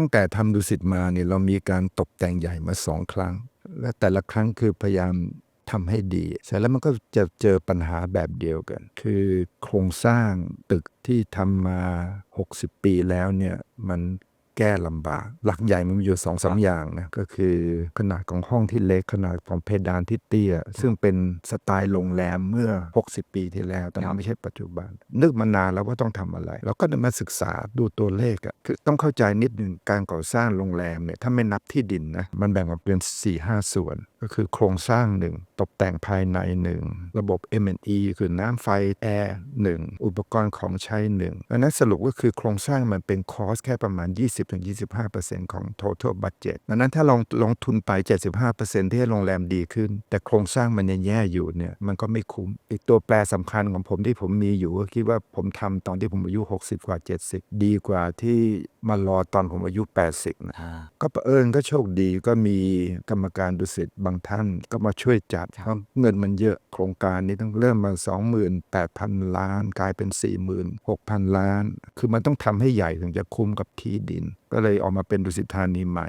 ตั้งแต่ทำดุสิตมาเนี่ยเรามีการตกแต่งใหญ่มาสองครั้ง และแต่ละครั้งคือพยายามทำให้ดีเสร็จแล้วมันก็จะเจอปัญหาแบบเดียวกัน คือโครงสร้างตึกที่ทำมา 60 ปีแล้วเนี่ยมัน แก้ลำบาก หลักใหญ่มันมีอยู่สองสามอย่างนะ ก็คือขนาดของห้องที่เล็กขนาดของเพดานที่เตี้ย ซึ่งเป็นสไตล์โรงแรมเมื่อ 60 ปีที่แล้วแต่ครับไม่ใช่ปัจจุบัน นึกมานานแล้วว่าต้องทำอะไรเราก็ได้มาศึกษาดูตัวเลขอะคือต้องเข้าใจนิดหนึ่งการก่อสร้างโรงแรมเนี่ยถ้าไม่นับที่ดินนะมันแบ่งออกเป็น4 5ส่วน ก็คือโครงสร้างหนึ่งตกแต่งภายในหนึ่งระบบ M&E คือน้ำไฟแอร์หนึ่งอุปกรณ์ของใช้หนึ่งอันนั้นสรุปก็คือโครงสร้างมันเป็นคอสแค่ประมาณ 20-25%ของ total budget ดังนั้นถ้าลงลงทุนไป 75%ที่ให้โรงแรมดีขึ้น แต่โครงสร้างมันยังแย่อยู่เนี่ยมันก็ไม่คุ้ม อีกตัวแปรสำคัญของผมที่ผมมีอยู่ก็คิดว่าผมทำตอนที่ผมอายุ 60 กว่า 70 ดีกว่าที่มารอตอนผมอายุ 80นะอ่าก็เผอิญก็โชคดีก็มีกรรมการดุสิตบางท่านก็มาช่วยจัดครับเพราะเงินมันเยอะโครงการนี้ต้องเริ่มมา 28,000 ล้าน กลายเป็น 46,000 ล้าน คือมันต้องทำให้ใหญ่ถึงจะคุ้มกับที่ดิน ก็เลยออกมาเป็นดุสิตธานีใหม่